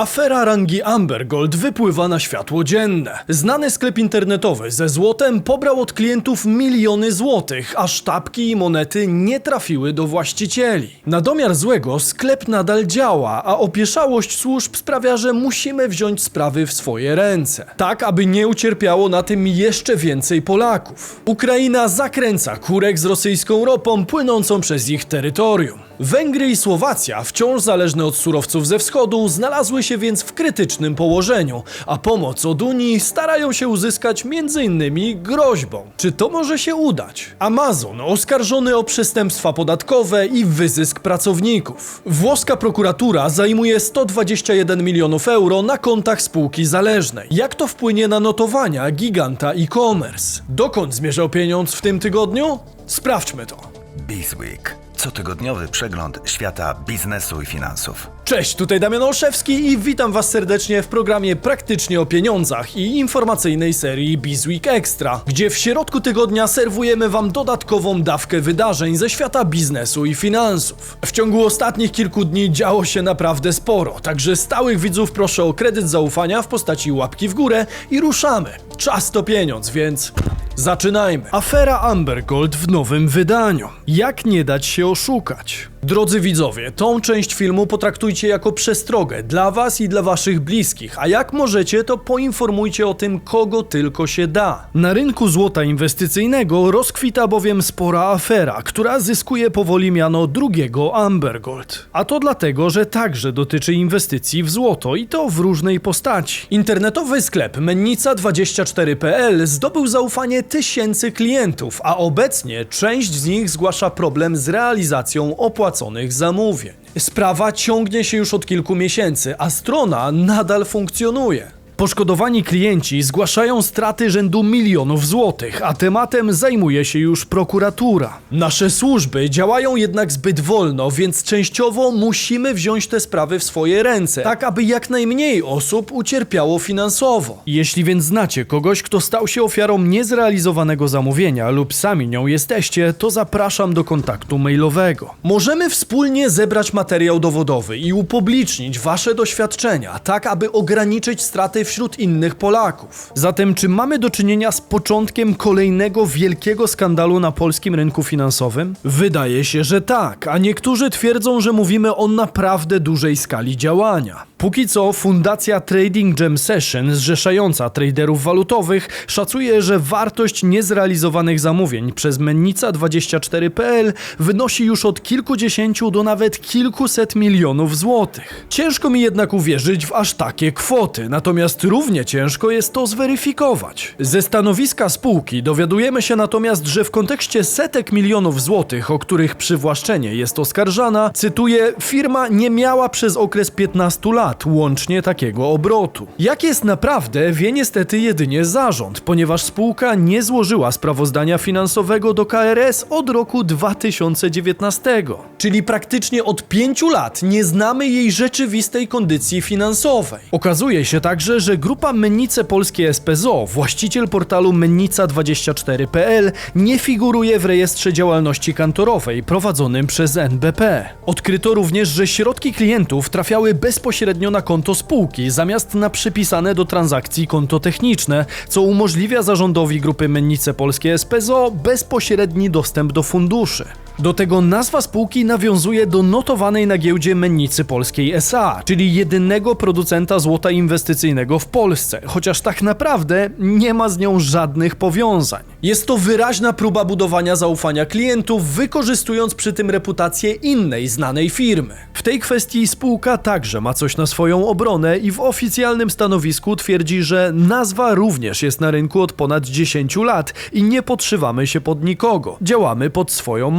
Afera rangi Amber Gold wypływa na światło dzienne. Znany sklep internetowy ze złotem pobrał od klientów miliony złotych, a sztabki i monety nie trafiły do właścicieli. Na domiar złego sklep nadal działa, a opieszałość służb sprawia, że musimy wziąć sprawy w swoje ręce. Tak, aby nie ucierpiało na tym jeszcze więcej Polaków. Ukraina zakręca kurek z rosyjską ropą płynącą przez ich terytorium. Węgry i Słowacja, wciąż zależne od surowców ze wschodu, znalazły się więc w krytycznym położeniu, a pomoc od Unii starają się uzyskać m.in. groźbą. Czy to może się udać? Amazon oskarżony o przestępstwa podatkowe i wyzysk pracowników. Włoska prokuratura zajmuje 121 milionów euro na kontach spółki zależnej. Jak to wpłynie na notowania giganta e-commerce? Dokąd zmierzał pieniądz w tym tygodniu? Sprawdźmy to. Bizweek. Cotygodniowy przegląd świata biznesu i finansów. Cześć, tutaj Damian Olszewski i witam Was serdecznie w programie Praktycznie o Pieniądzach i informacyjnej serii Bizweek Extra, gdzie w środku tygodnia serwujemy Wam dodatkową dawkę wydarzeń ze świata biznesu i finansów. W ciągu ostatnich kilku dni działo się naprawdę sporo, także stałych widzów proszę o kredyt zaufania w postaci łapki w górę i ruszamy. Czas to pieniądz, więc Zaczynajmy. Afera Amber Gold w nowym wydaniu. Jak nie dać się oszukać? Drodzy widzowie, tą część filmu potraktujcie jako przestrogę dla was i dla waszych bliskich, a jak możecie, to poinformujcie o tym, kogo tylko się da. Na rynku złota inwestycyjnego rozkwita bowiem spora afera, która zyskuje powoli miano drugiego Amber Gold. A to dlatego, że także dotyczy inwestycji w złoto i to w różnej postaci. Internetowy sklep Mennica24.pl zdobył zaufanie tysięcy klientów, a obecnie część z nich zgłasza problem z realizacją opłaconych zamówień. Sprawa ciągnie się już od kilku miesięcy, a strona nadal funkcjonuje. Poszkodowani klienci zgłaszają straty rzędu milionów złotych, a tematem zajmuje się już prokuratura. Nasze służby działają jednak zbyt wolno, więc częściowo musimy wziąć te sprawy w swoje ręce, tak aby jak najmniej osób ucierpiało finansowo. Jeśli więc znacie kogoś, kto stał się ofiarą niezrealizowanego zamówienia lub sami nią jesteście, to zapraszam do kontaktu mailowego. Możemy wspólnie zebrać materiał dowodowy i upublicznić wasze doświadczenia, tak aby ograniczyć straty wśród innych Polaków. Zatem, czy mamy do czynienia z początkiem kolejnego wielkiego skandalu na polskim rynku finansowym? Wydaje się, że tak, a niektórzy twierdzą, że mówimy o naprawdę dużej skali działania. Póki co Fundacja Trading Gem Session, zrzeszająca traderów walutowych, szacuje, że wartość niezrealizowanych zamówień przez Mennica24.pl wynosi już od kilkudziesięciu do nawet kilkuset milionów złotych. Ciężko mi jednak uwierzyć w aż takie kwoty, natomiast równie ciężko jest to zweryfikować. Ze stanowiska spółki dowiadujemy się natomiast, że w kontekście setek milionów złotych, o których przywłaszczenie jest oskarżana, cytuję, firma nie miała przez okres 15 lat łącznie takiego obrotu. Jak jest naprawdę, wie niestety jedynie zarząd, ponieważ spółka nie złożyła sprawozdania finansowego do KRS od roku 2019. Czyli praktycznie od 5 lat nie znamy jej rzeczywistej kondycji finansowej. Okazuje się także, że grupa Mennice Polskie SPZO, właściciel portalu mennica24.pl, nie figuruje w rejestrze działalności kantorowej prowadzonym przez NBP. Odkryto również, że środki klientów trafiały bezpośrednio na konto spółki, zamiast na przypisane do transakcji konto techniczne, co umożliwia zarządowi grupy Mennice Polskie SPZO bezpośredni dostęp do funduszy. Do tego nazwa spółki nawiązuje do notowanej na giełdzie Mennicy Polskiej SA, czyli jedynego producenta złota inwestycyjnego w Polsce, chociaż tak naprawdę nie ma z nią żadnych powiązań. Jest to wyraźna próba budowania zaufania klientów, wykorzystując przy tym reputację innej znanej firmy. W tej kwestii spółka także ma coś na swoją obronę i w oficjalnym stanowisku twierdzi, że nazwa również jest na rynku od ponad 10 lat i nie podszywamy się pod nikogo. Działamy pod swoją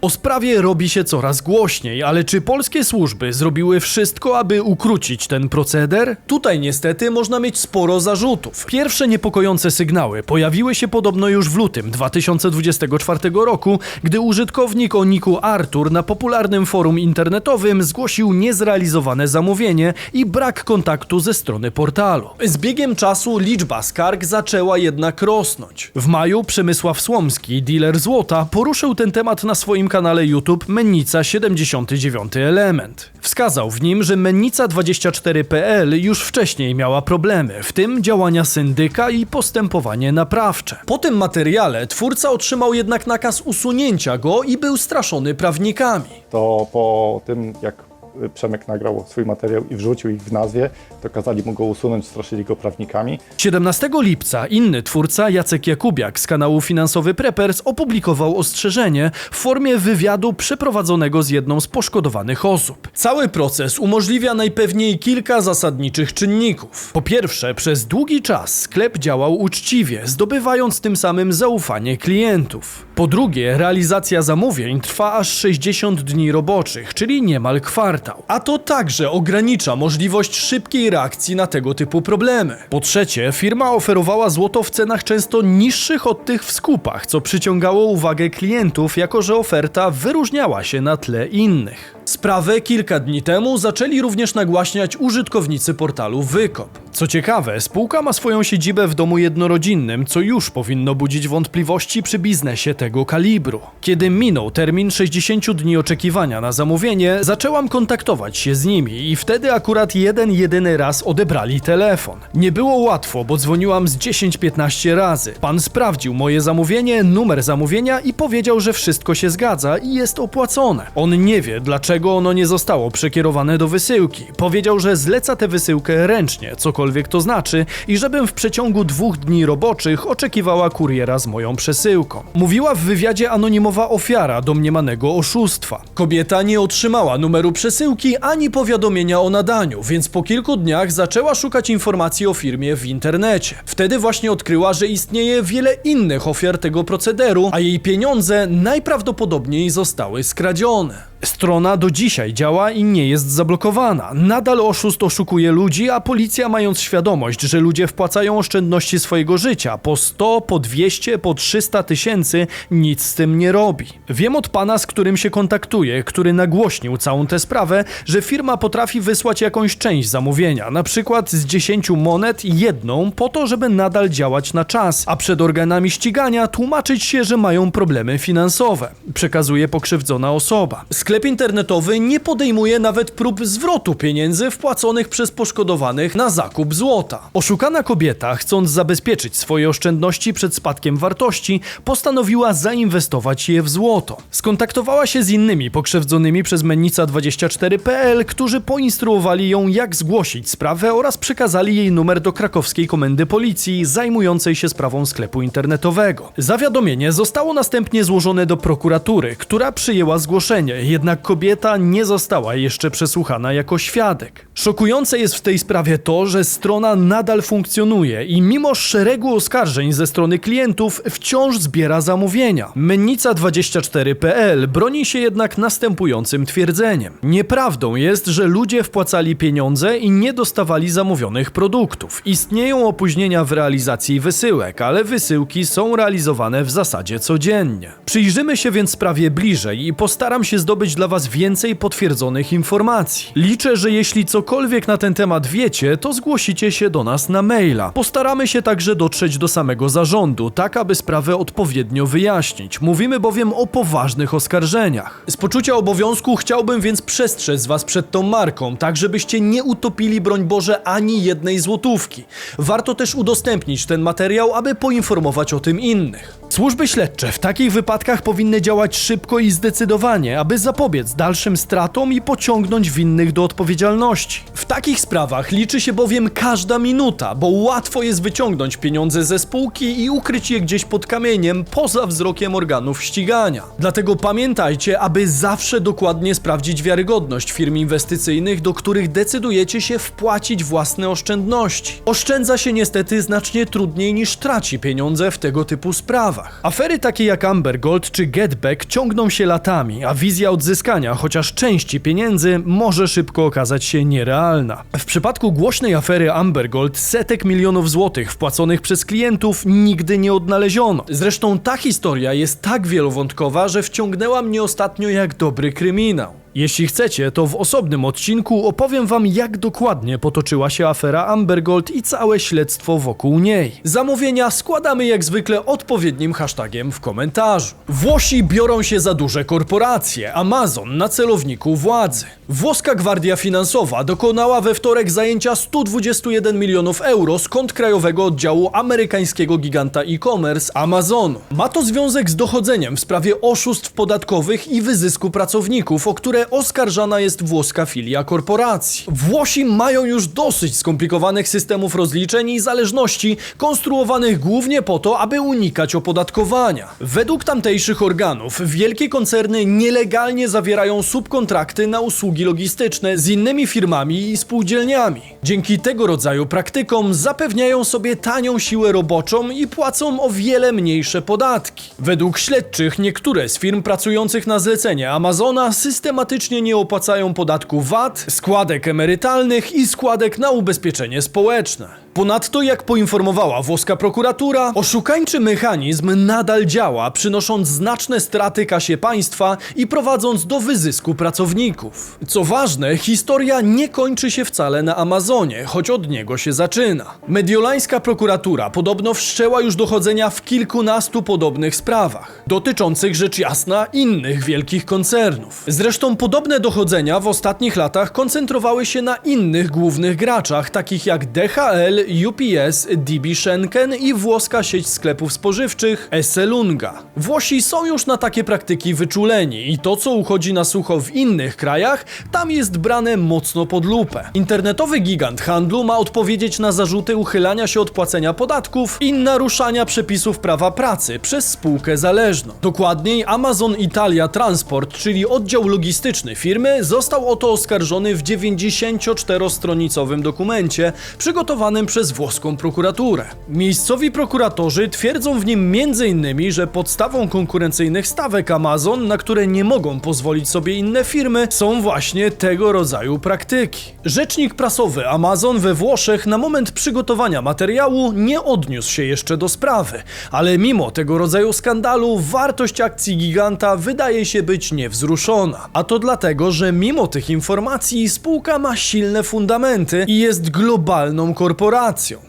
O sprawie robi się coraz głośniej, ale czy polskie służby zrobiły wszystko, aby ukrócić ten proceder? Tutaj niestety można mieć sporo zarzutów. Pierwsze niepokojące sygnały pojawiły się podobno już w lutym 2024 roku, gdy użytkownik o niku Artur na popularnym forum internetowym zgłosił niezrealizowane zamówienie i brak kontaktu ze strony portalu. Z biegiem czasu liczba skarg zaczęła jednak rosnąć. W maju Przemysław Słomski, dealer złota, poruszył ten temat na na swoim kanale YouTube Mennica 79 Element. Wskazał w nim, że Mennica24.pl już wcześniej miała problemy, w tym działania syndyka i postępowanie naprawcze. Po tym materiale twórca otrzymał jednak nakaz usunięcia go i był straszony prawnikami. to po tym, jak Przemek nagrał swój materiał i wrzucił ich w nazwie, to kazali mu go usunąć, straszyli go prawnikami. 17 lipca inny twórca, Jacek Jakubiak z kanału Finansowy Preppers, opublikował ostrzeżenie w formie wywiadu przeprowadzonego z jedną z poszkodowanych osób. Cały proces umożliwia najpewniej kilka zasadniczych czynników. Po pierwsze, przez długi czas sklep działał uczciwie, zdobywając tym samym zaufanie klientów. Po drugie, realizacja zamówień trwa aż 60 dni roboczych, czyli niemal kwartał. A to także ogranicza możliwość szybkiej reakcji na tego typu problemy. Po trzecie, firma oferowała złoto w cenach często niższych od tych w skupach, co przyciągało uwagę klientów, jako że oferta wyróżniała się na tle innych. Sprawę kilka dni temu zaczęli również nagłaśniać użytkownicy portalu Wykop. Co ciekawe, spółka ma swoją siedzibę w domu jednorodzinnym, co już powinno budzić wątpliwości przy biznesie tego kalibru. Kiedy minął termin 60 dni oczekiwania na zamówienie, zaczęłam kontaktować się z nimi i wtedy akurat jeden jedyny raz odebrali telefon. Nie było łatwo, bo dzwoniłam z 10-15 razy. Pan sprawdził moje zamówienie, numer zamówienia i powiedział, że wszystko się zgadza i jest opłacone. On nie wie, dlaczego ono nie zostało przekierowane do wysyłki. Powiedział, że zleca tę wysyłkę ręcznie, cokolwiek to znaczy, i żebym w przeciągu dwóch dni roboczych oczekiwała kuriera z moją przesyłką. Mówiła w wywiadzie anonimowa ofiara domniemanego oszustwa. Kobieta nie otrzymała numeru przesyłki ani powiadomienia o nadaniu, więc po kilku dniach zaczęła szukać informacji o firmie w internecie. Wtedy właśnie odkryła, że istnieje wiele innych ofiar tego procederu, a jej pieniądze najprawdopodobniej zostały skradzione. Strona do dzisiaj działa i nie jest zablokowana. Nadal oszust oszukuje ludzi, a policja mając świadomość, że ludzie wpłacają oszczędności swojego życia po 100, po 200, po 300 tysięcy, nic z tym nie robi. Wiem od pana, z którym się kontaktuję, który nagłośnił całą tę sprawę, że firma potrafi wysłać jakąś część zamówienia, na przykład z 10 monet jedną, po to, żeby nadal działać na czas, a przed organami ścigania tłumaczyć się, że mają problemy finansowe. Przekazuje pokrzywdzona osoba. Sklep internetowy nie podejmuje nawet prób zwrotu pieniędzy wpłaconych przez poszkodowanych na zakup złota. Oszukana kobieta, chcąc zabezpieczyć swoje oszczędności przed spadkiem wartości, postanowiła zainwestować je w złoto. Skontaktowała się z innymi pokrzywdzonymi przez Mennica24.pl, którzy poinstruowali ją, jak zgłosić sprawę oraz przekazali jej numer do krakowskiej komendy policji zajmującej się sprawą sklepu internetowego. Zawiadomienie zostało następnie złożone do prokuratury, która przyjęła zgłoszenie, jednak kobieta nie została jeszcze przesłuchana jako świadek. Szokujące jest w tej sprawie to, że strona nadal funkcjonuje i mimo szeregu oskarżeń ze strony klientów wciąż zbiera zamówienia. Mennica24.pl broni się jednak następującym twierdzeniem. Nieprawdą jest, że ludzie wpłacali pieniądze i nie dostawali zamówionych produktów. Istnieją opóźnienia w realizacji wysyłek, ale wysyłki są realizowane w zasadzie codziennie. Przyjrzymy się więc sprawie bliżej i postaram się zdobyć dla Was więcej potwierdzonych informacji. Liczę, że jeśli cokolwiek na ten temat wiecie, to zgłosicie się do nas na maila. Postaramy się także dotrzeć do samego zarządu, tak aby sprawę odpowiednio wyjaśnić. Mówimy bowiem o poważnych oskarżeniach. Z poczucia obowiązku chciałbym więc przestrzec Was przed tą marką, tak żebyście nie utopili, broń Boże, ani jednej złotówki. Warto też udostępnić ten materiał, aby poinformować o tym innych. Służby śledcze w takich wypadkach powinny działać szybko i zdecydowanie, aby zapobiec dalszym stratom i pociągnąć winnych do odpowiedzialności. W takich sprawach liczy się bowiem każda minuta, bo łatwo jest wyciągnąć pieniądze ze spółki i ukryć je gdzieś pod kamieniem poza wzrokiem organów ścigania. Dlatego pamiętajcie, aby zawsze dokładnie sprawdzić wiarygodność firm inwestycyjnych, do których decydujecie się wpłacić własne oszczędności. Oszczędza się niestety znacznie trudniej niż traci pieniądze w tego typu sprawach. Afery takie jak Amber Gold czy Getback ciągną się latami, a wizja odzyskania chociaż części pieniędzy może szybko okazać się nierealna. W przypadku głośnej afery Amber Gold setek milionów złotych wpłaconych przez klientów nigdy nie odnaleziono. Zresztą ta historia jest tak wielowątkowa, że wciągnęła mnie ostatnio jak dobry kryminał. Jeśli chcecie, to w osobnym odcinku opowiem wam, jak dokładnie potoczyła się afera Amber Gold i całe śledztwo wokół niej. Zamówienia składamy jak zwykle odpowiednim hashtagiem w komentarzu. Włosi biorą się za duże korporacje, Amazon na celowniku władzy. Włoska Gwardia Finansowa dokonała we wtorek zajęcia 121 milionów euro kont krajowego oddziału amerykańskiego giganta e-commerce Amazonu. Ma to związek z dochodzeniem w sprawie oszustw podatkowych i wyzysku pracowników, o które oskarżana jest włoska filia korporacji. Włosi mają już dosyć skomplikowanych systemów rozliczeń i zależności, konstruowanych głównie po to, aby unikać opodatkowania. Według tamtejszych organów, wielkie koncerny nielegalnie zawierają subkontrakty na usługi logistyczne z innymi firmami i spółdzielniami. Dzięki tego rodzaju praktykom zapewniają sobie tanią siłę roboczą i płacą o wiele mniejsze podatki. Według śledczych niektóre z firm pracujących na zlecenie Amazona systematycznie nie opłacają podatku VAT, składek emerytalnych i składek na ubezpieczenie społeczne. Ponadto, jak poinformowała włoska prokuratura, oszukańczy mechanizm nadal działa, przynosząc znaczne straty kasie państwa i prowadząc do wyzysku pracowników. Co ważne, historia nie kończy się wcale na Amazonie, choć od niego się zaczyna. Mediolańska prokuratura podobno wszczęła już dochodzenia w kilkunastu podobnych sprawach, dotyczących rzecz jasna innych wielkich koncernów. Zresztą podobne dochodzenia w ostatnich latach koncentrowały się na innych głównych graczach, takich jak DHL, UPS, DB Schenken i włoska sieć sklepów spożywczych Esselunga. Włosi są już na takie praktyki wyczuleni i to, co uchodzi na sucho w innych krajach, tam jest brane mocno pod lupę. Internetowy gigant handlu ma odpowiedzieć na zarzuty uchylania się od płacenia podatków i naruszania przepisów prawa pracy przez spółkę zależną. Dokładniej Amazon Italia Transport, czyli oddział logistyczny firmy, został o to oskarżony w 94-stronicowym dokumencie przygotowanym przez włoską prokuraturę. Miejscowi prokuratorzy twierdzą w nim m.in., że podstawą konkurencyjnych stawek Amazon, na które nie mogą pozwolić sobie inne firmy, są właśnie tego rodzaju praktyki. Rzecznik prasowy Amazon we Włoszech na moment przygotowania materiału nie odniósł się jeszcze do sprawy, ale mimo tego rodzaju skandalu wartość akcji giganta wydaje się być niewzruszona. A to dlatego, że mimo tych informacji spółka ma silne fundamenty i jest globalną korporacją.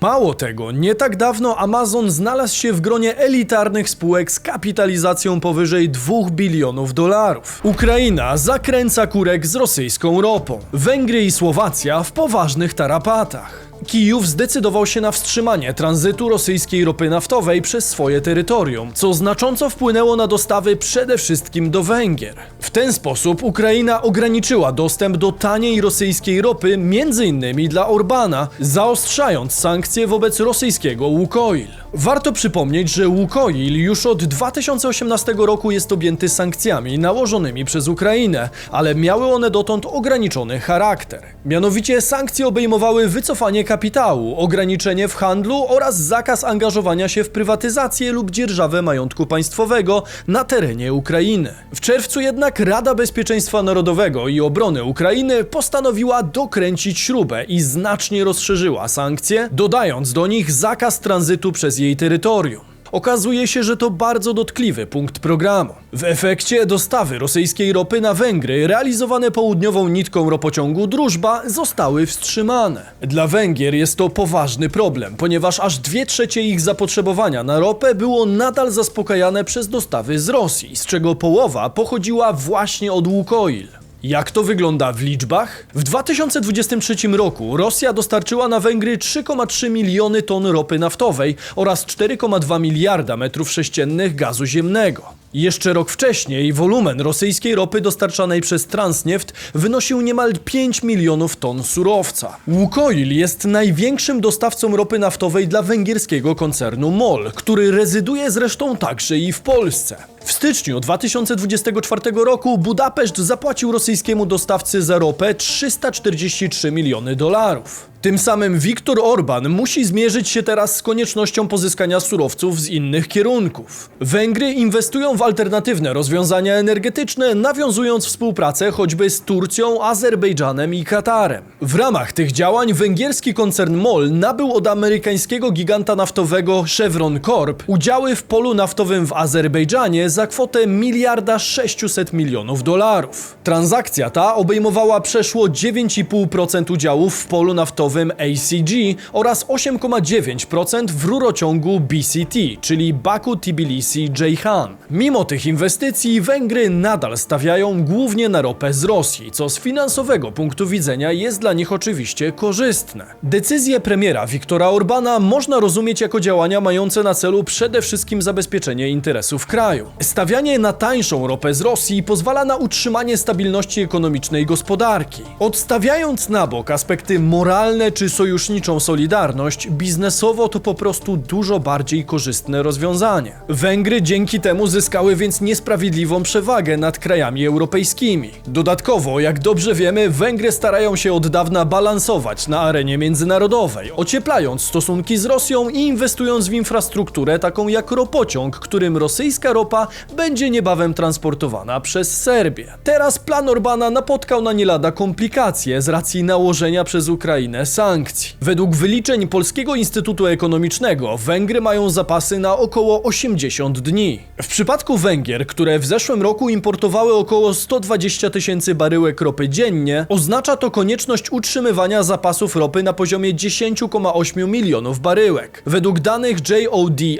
Mało tego, nie tak dawno Amazon znalazł się w gronie elitarnych spółek z kapitalizacją powyżej 2 bilionów dolarów. Ukraina zakręca kurek z rosyjską ropą. Węgry i Słowacja w poważnych tarapatach. Kijów zdecydował się na wstrzymanie tranzytu rosyjskiej ropy naftowej przez swoje terytorium, co znacząco wpłynęło na dostawy przede wszystkim do Węgier. W ten sposób Ukraina ograniczyła dostęp do taniej rosyjskiej ropy, m.in. dla Orbana, zaostrzając sankcje wobec rosyjskiego Łukoil. Warto przypomnieć, że Łukoil już od 2018 roku jest objęty sankcjami nałożonymi przez Ukrainę, ale miały one dotąd ograniczony charakter. Mianowicie sankcje obejmowały wycofanie kapitału, ograniczenie w handlu oraz zakaz angażowania się w prywatyzację lub dzierżawę majątku państwowego na terenie Ukrainy. W czerwcu jednak Rada Bezpieczeństwa Narodowego i Obrony Ukrainy postanowiła dokręcić śrubę i znacznie rozszerzyła sankcje, dodając do nich zakaz tranzytu przez jej terytorium. Okazuje się, że to bardzo dotkliwy punkt programu. W efekcie dostawy rosyjskiej ropy na Węgry, realizowane południową nitką ropociągu Drużba, zostały wstrzymane. Dla Węgier jest to poważny problem, ponieważ aż dwie trzecie ich zapotrzebowania na ropę było nadal zaspokajane przez dostawy z Rosji, z czego połowa pochodziła właśnie od Łukoil. Jak to wygląda w liczbach? W 2023 roku Rosja dostarczyła na Węgry 3,3 miliony ton ropy naftowej oraz 4,2 miliarda metrów sześciennych gazu ziemnego. Jeszcze rok wcześniej wolumen rosyjskiej ropy dostarczanej przez Transneft wynosił niemal 5 milionów ton surowca. Łukoil jest największym dostawcą ropy naftowej dla węgierskiego koncernu MOL, który rezyduje zresztą także i w Polsce. W styczniu 2024 roku Budapeszt zapłacił rosyjskiemu dostawcy za ropę 343 miliony dolarów. Tym samym Viktor Orban musi zmierzyć się teraz z koniecznością pozyskania surowców z innych kierunków. Węgry inwestują w alternatywne rozwiązania energetyczne, nawiązując współpracę choćby z Turcją, Azerbejdżanem i Katarem. W ramach tych działań węgierski koncern MOL nabył od amerykańskiego giganta naftowego Chevron Corp udziały w polu naftowym w Azerbejdżanie za kwotę miliarda 600 milionów dolarów. Transakcja ta obejmowała przeszło 9,5% udziałów w polu naftowym ACG oraz 8,9% w rurociągu BCT, czyli Baku Tbilisi Ceyhan. Mimo tych inwestycji Węgry nadal stawiają głównie na ropę z Rosji, co z finansowego punktu widzenia jest dla nich oczywiście korzystne. Decyzję premiera Viktora Orbana można rozumieć jako działania mające na celu przede wszystkim zabezpieczenie interesów kraju. Stawianie na tańszą ropę z Rosji pozwala na utrzymanie stabilności ekonomicznej gospodarki. Odstawiając na bok aspekty moralne czy sojuszniczą solidarność, biznesowo to po prostu dużo bardziej korzystne rozwiązanie. Węgry dzięki temu zyskały więc niesprawiedliwą przewagę nad krajami europejskimi. Dodatkowo, jak dobrze wiemy, Węgry starają się od dawna balansować na arenie międzynarodowej, ocieplając stosunki z Rosją i inwestując w infrastrukturę taką jak ropociąg, którym rosyjska ropa będzie niebawem transportowana przez Serbię. Teraz plan Orbana napotkał na nie lada komplikacje z racji nałożenia przez Ukrainę sankcji. Według wyliczeń Polskiego Instytutu Ekonomicznego Węgry mają zapasy na około 80 dni. W przypadku Węgier, które w zeszłym roku importowały około 120 tysięcy baryłek ropy dziennie, oznacza to konieczność utrzymywania zapasów ropy na poziomie 10,8 milionów baryłek. Według danych JODI,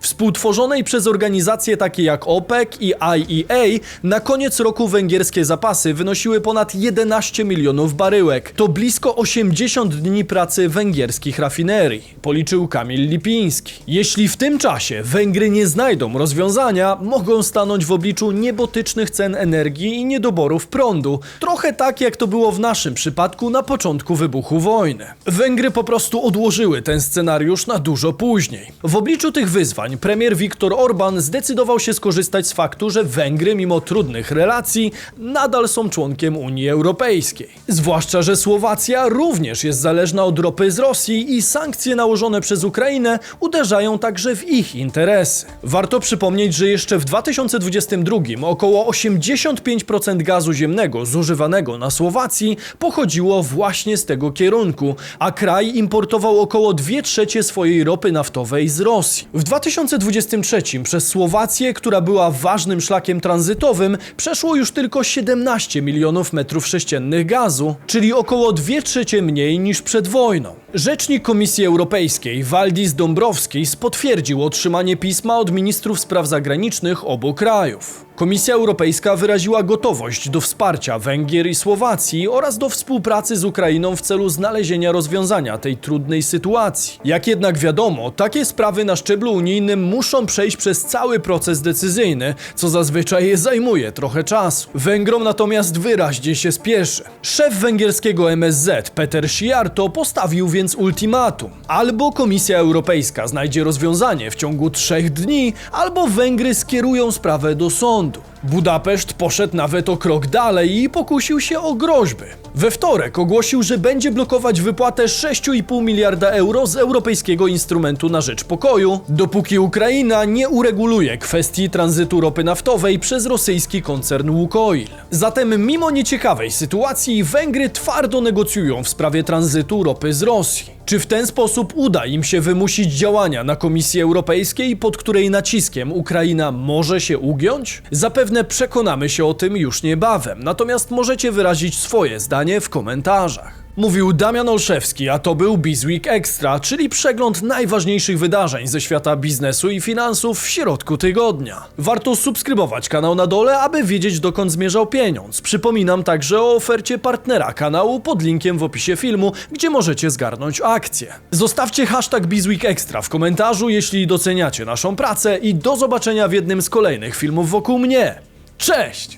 współtworzonej przez organizacje takie jak OPEC i IEA, na koniec roku węgierskie zapasy wynosiły ponad 11 milionów baryłek. To blisko 80 dni pracy węgierskich rafinerii, policzył Kamil Lipiński. Jeśli w tym czasie Węgry nie znajdą rozwiązania, mogą stanąć w obliczu niebotycznych cen energii i niedoborów prądu. Trochę tak jak to było w naszym przypadku na początku wybuchu wojny. Węgry po prostu odłożyły ten scenariusz na dużo później. W obliczu tych wyzwań premier Viktor Orban zdecydował się skorzystać z faktu, że Węgry mimo trudnych relacji nadal są członkiem Unii Europejskiej. Zwłaszcza, że Słowacja również jest zależna od ropy z Rosji i sankcje nałożone przez Ukrainę uderzają także w ich interesy. Warto przypomnieć, że jeszcze w 2022 około 85% gazu ziemnego zużywanego na Słowacji pochodziło właśnie z tego kierunku, a kraj importował około 2 trzecie swojej ropy naftowej z Rosji. W 2023 przez Słowację, która była ważnym szlakiem tranzytowym, przeszło już tylko 17 milionów metrów sześciennych gazu, czyli około 2 trzecie mniej niż przed wojną. Rzecznik Komisji Europejskiej Waldis Dombrovskis potwierdził otrzymanie pisma od ministrów spraw zagranicznych obu krajów. Komisja Europejska wyraziła gotowość do wsparcia Węgier i Słowacji oraz do współpracy z Ukrainą w celu znalezienia rozwiązania tej trudnej sytuacji. Jak jednak wiadomo, takie sprawy na szczeblu unijnym muszą przejść przez cały proces decyzyjny, co zazwyczaj zajmuje trochę czasu. Węgrom natomiast wyraźnie się spieszy. Szef węgierskiego MSZ Peter Sziarto postawił więc ultimatum. Albo Komisja Europejska znajdzie rozwiązanie w ciągu trzech dni, albo Węgry skierują sprawę do sądu. mundo. Budapeszt poszedł nawet o krok dalej i pokusił się o groźby. We wtorek ogłosił, że będzie blokować wypłatę 6,5 miliarda euro z Europejskiego Instrumentu na Rzecz Pokoju, dopóki Ukraina nie ureguluje kwestii tranzytu ropy naftowej przez rosyjski koncern Łukoil. Zatem mimo nieciekawej sytuacji Węgry twardo negocjują w sprawie tranzytu ropy z Rosji. Czy w ten sposób uda im się wymusić działania na Komisji Europejskiej, pod której naciskiem Ukraina może się ugiąć? Zapewne przekonamy się o tym już niebawem, natomiast możecie wyrazić swoje zdanie w komentarzach. Mówił Damian Olszewski, a to był Bizweek Extra, czyli przegląd najważniejszych wydarzeń ze świata biznesu i finansów w środku tygodnia. Warto subskrybować kanał na dole, aby wiedzieć dokąd zmierzał pieniądz. Przypominam także o ofercie partnera kanału pod linkiem w opisie filmu, gdzie możecie zgarnąć akcję. Zostawcie hashtag Bizweek Extra w komentarzu, jeśli doceniacie naszą pracę i do zobaczenia w jednym z kolejnych filmów wokół mnie. Cześć!